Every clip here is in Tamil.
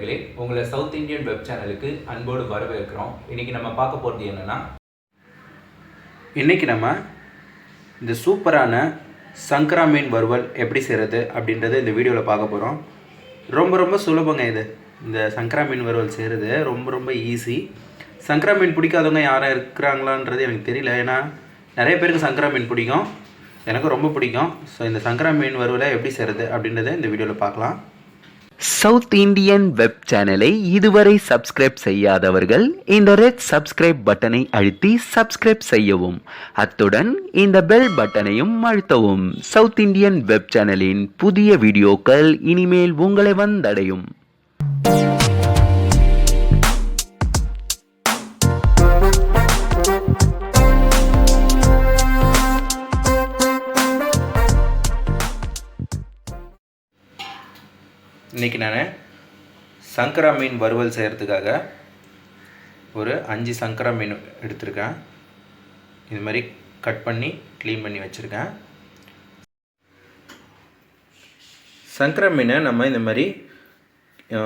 நேயர்களே உங்களை சவுத் இந்தியன் வெப் சேனலுக்கு அன்போடு வரவேற்கிறோம். இன்றைக்கி நம்ம பார்க்க போகிறது என்னென்னா இன்றைக்கி நம்ம இந்த சூப்பரான சங்கரா மீன் வறுவல் எப்படி செய்கிறது அப்படின்றத இந்த வீடியோவில் பார்க்க போகிறோம் ரொம்ப ரொம்ப சுலபங்க இது. இந்த சங்கரா மீன் வறுவல் செய்கிறது ரொம்ப ரொம்ப ஈஸி சங்கரா மீன் பிடிக்காதவங்க யாரும் இருக்கிறாங்களான்றது எனக்கு தெரியல. ஏன்னா நிறைய பேருக்கு சங்கரா மீன் பிடிக்கும். எனக்கு ரொம்ப பிடிக்கும். ஸோ இந்த சங்கரா மீன் வறுவலை எப்படி செய்கிறது அப்படின்றத இந்த வீடியோவில் பார்க்கலாம். சவுத் இந்தியன் வெப் சேனலை இதுவரை சப்ஸ்கிரைப் செய்யாதவர்கள் இந்த ரெட் சப்ஸ்கிரைப் பட்டனை அழுத்தி சப்ஸ்கிரைப் செய்யவும். அத்துடன் இந்த பெல் பட்டனையும் அழுத்தவும். சவுத் இந்தியன் வெப் சேனலின் புதிய வீடியோக்கள் இனிமேல் உங்களை வந்தடையும். இன்றைக்கி நான் சங்கரா மீன் வறுவல் செய்கிறதுக்காக ஒரு அஞ்சு சங்கரா மீன் எடுத்திருக்கேன். இது மாதிரி கட் பண்ணி க்ளீன் பண்ணி வச்சுருக்கேன். சங்கரா மீனை நம்ம இந்த மாதிரி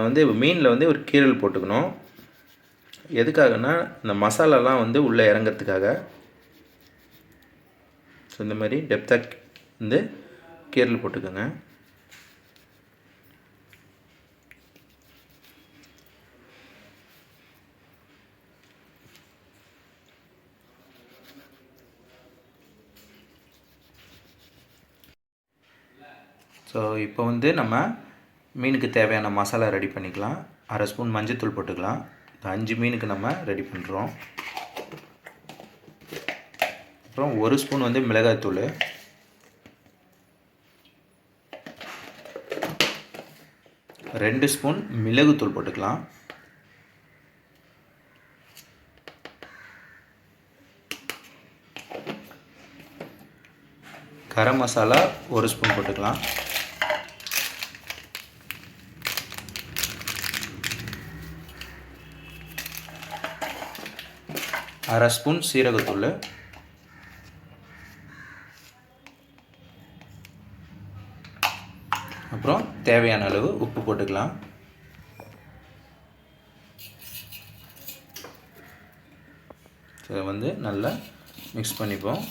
வந்து மீனில் வந்து ஒரு கீரல் போட்டுக்கணும். எதுக்காகனா இந்த மசாலாலாம் வந்து உள்ளே இறங்கிறதுக்காக. ஸோ இந்த மாதிரி டெப்த்தாக வந்து கீரல் போட்டுக்கோங்க. ஸோ இப்போ வந்து நம்ம மீனுக்கு தேவையான மசாலா ரெடி பண்ணிக்கலாம். அரை ஸ்பூன் மஞ்சத்தூள் போட்டுக்கலாம். இந்த அஞ்சு மீனுக்கு நம்ம ரெடி பண்ணுறோம் அப்புறம் ஒரு ஸ்பூன் வந்து மிளகாய்த்தூள் ரெண்டு ஸ்பூன் மிளகுத்தூள் போட்டுக்கலாம். கரம் மசாலா ஒரு ஸ்பூன் போட்டுக்கலாம். அரை ஸ்பூன் சீரகத்தூள். அப்புறம் தேவையான அளவு உப்பு போட்டுக்கலாம். இதை வந்து நல்லா மிக்ஸ் பண்ணிப்போம்.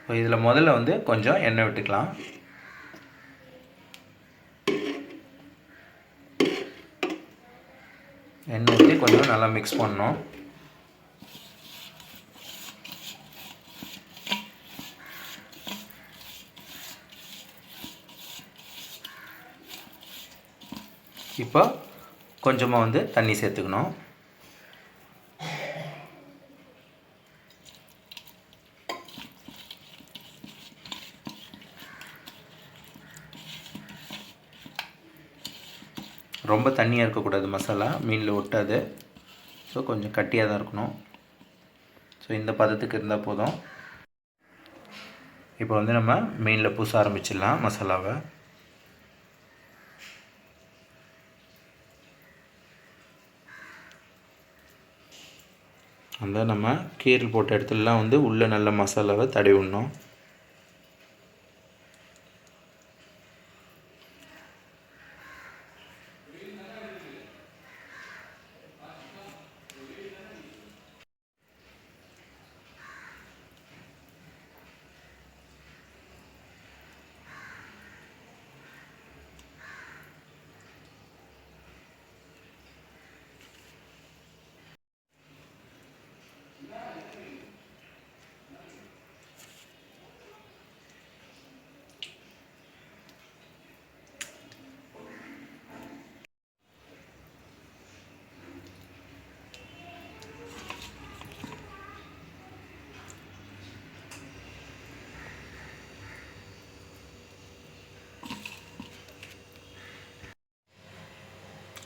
இப்போ இதில் முதல்ல வந்து கொஞ்சம் எண்ணெய் விட்டுக்கலாம். எண்ணெய் ஊற்றி கொஞ்சம் நல்லா மிக்ஸ் பண்ணணும். இப்போ கொஞ்சமாக வந்து தண்ணி சேர்த்துக்கணும். ரொம்ப தண்ணியாக இருக்கக்கூடாது மசாலா. மீனில் ஒட்டாது. ஸோ கொஞ்சம் கட்டியாக தான் இருக்கணும். ஸோ இந்த பதத்துக்கு இருந்தால் போதும். இப்போ வந்து நம்ம மீனில் பூச ஆரம்பிச்சிடலாம் மசாலாவை. அந்த நம்ம கீரல் போட்ட இடத்துலலாம் வந்து உள்ளே நல்ல மசாலாவை தடவி விடணும்.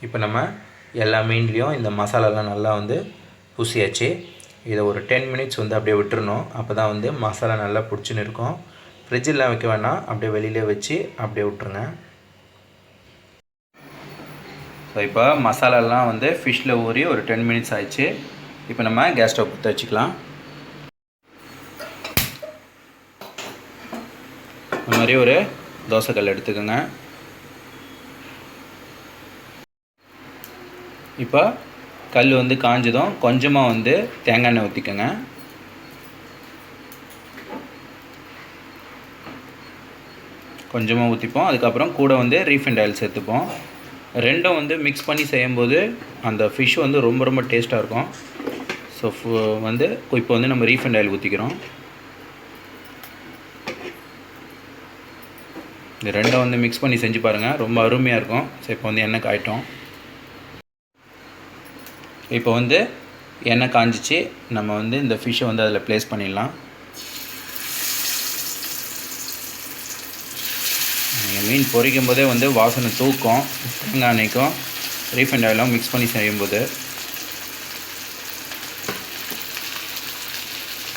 இப்போ நம்ம எல்லா மீன்லேயும் இந்த மசாலாலாம் நல்லா வந்து பூசியாச்சு. இதை ஒரு டென் மினிட்ஸ் வந்து அப்படியே விட்டுறணும். அப்போ தான் வந்து மசாலா நல்லா பிடிச்சின்னு இருக்கும். ஃப்ரிட்ஜிலாம் வைக்க வேணாம். அப்படியே வெளியிலே வச்சு அப்படியே விட்டுருங்க. ஸோ இப்போ மசாலாலாம் வந்து ஃபிஷ்ஷில் ஊறி ஒரு டென் மினிட்ஸ் ஆயிடுச்சு. இப்போ நம்ம கேஸ் ஸ்டவ் கொடுத்து வச்சுக்கலாம். இந்த மாதிரி ஒரு தோசைக்கல் எடுத்துக்கோங்க. இப்போ கல் வந்து காஞ்சதும் கொஞ்சமாக வந்து தேங்காய் எண்ணெய் ஊற்றிக்கோங்க கொஞ்சமாக ஊற்றிப்போம் அதுக்கப்புறம் கூட வந்து ரீஃபைண்ட் ஆயில் சேர்த்துப்போம். ரெண்டும் வந்து மிக்ஸ் பண்ணி செய்யும்போது அந்த ஃபிஷ் வந்து ரொம்ப ரொம்ப டேஸ்ட்டாக இருக்கும். ஸோ வந்து இப்போ வந்து நம்ம ரீஃபைண்ட் ஆயில் ஊற்றிக்கிறோம் இந்த ரெண்டும் வந்து மிக்ஸ் பண்ணி செஞ்சு பாருங்கள் ரொம்ப அருமையாக இருக்கும். ஸோ இப்போ வந்து எண்ணெய் காயிட்டோம் இப்போ வந்து எண்ணெய் காஞ்சிச்சு. நம்ம வந்து இந்த ஃபிஷ்ஷை வந்து அதில் ப்ளேஸ் பண்ணிடலாம். நீங்கள் மீன் பொரிக்கும் போதே வந்து வாசனை தூக்கும். தேங்காய் எண்ணெய்க்கும் ரீஃபைண்ட் ஆயிலும் மிக்ஸ் பண்ணி செய்யும்போது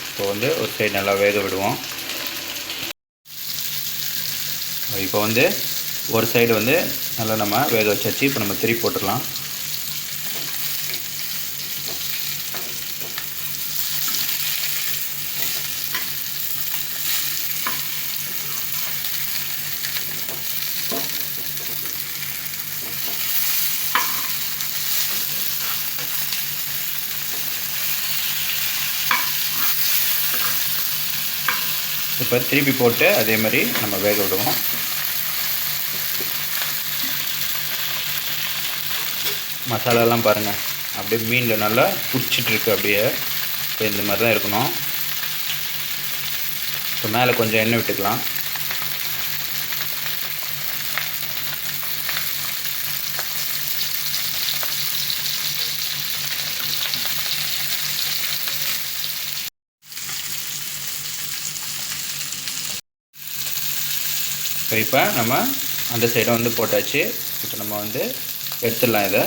இப்போ வந்து ஒரு சைடு நல்லா வேக விடுவோம். இப்போ வந்து ஒரு சைடு வந்து நல்லா நம்ம வேக வச்சாச்சு. இப்போ நம்ம திரி போட்டுடலாம். இப்போ திருப்பி போட்டு அதே மாதிரி நம்ம வேக விடுவோம். மசாலாலாம் பாருங்கள் அப்படியே மீனில் நல்லா பிடிச்சிட்ருக்கு அப்படியே. இப்போ இந்த மாதிரி தான் இருக்கணும். இப்போ மேலே கொஞ்சம் எண்ணெய் விட்டுக்கலாம். இப்போ இப்போ நம்ம அந்த சைடை வந்து போட்டாச்சு. இப்போ நம்ம வந்து எடுத்துடலாம் இதை.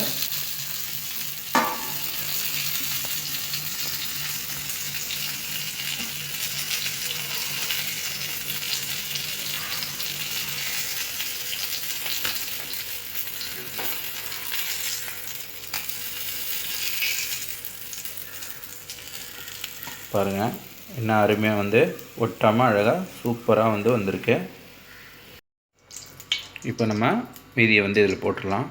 பாருங்கள் என்ன அருமையாக வந்து ஒட்டாமல் அழகாக சூப்பராக வந்து வந்திருக்கு. இப்போ நம்ம மீதியை வந்து இதில் போட்டுடலாம்.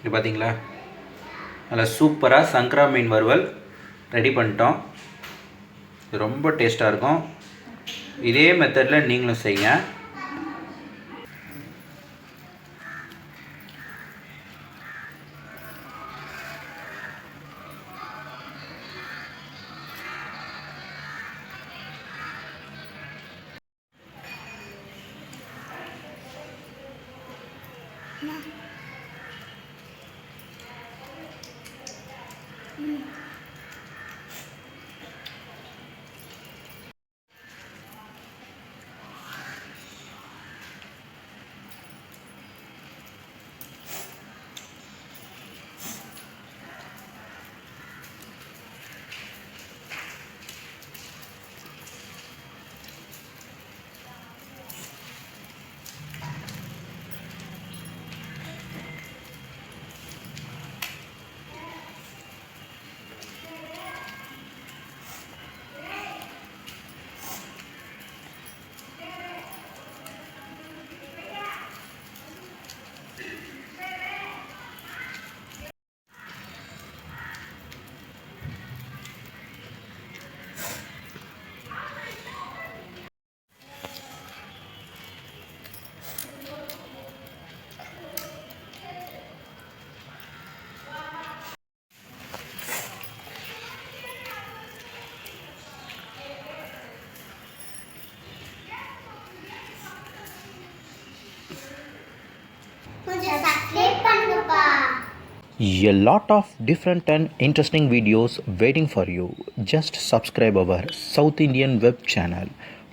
இது பார்த்தீங்களா? நல்லா சூப்பராக சங்கரா மீன் வறுவல் ரெடி பண்ணிட்டோம். ரொம்ப டேஸ்ட்டாக இருக்கும். இதே மெத்தடில் நீங்களும் செய்யுங்க. 那 கொஞ்சம் சப்ஸ்கிரைப் பண்ணுங்கப்பா A lot of different and interesting videos waiting for you. Just subscribe our South Indian web channel.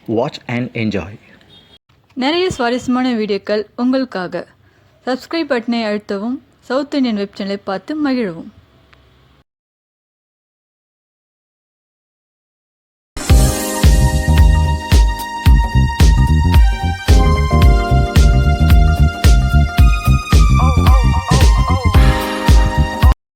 Watch and enjoy. நிறைய சுவாரஸ்யமான வீடியோக்கள் உங்களுக்காக சப்ஸ்கிரைப் பட்டனை அழுத்தவும் சவுத் இந்தியன் வெப் சேனலை பார்த்து மகிழவும்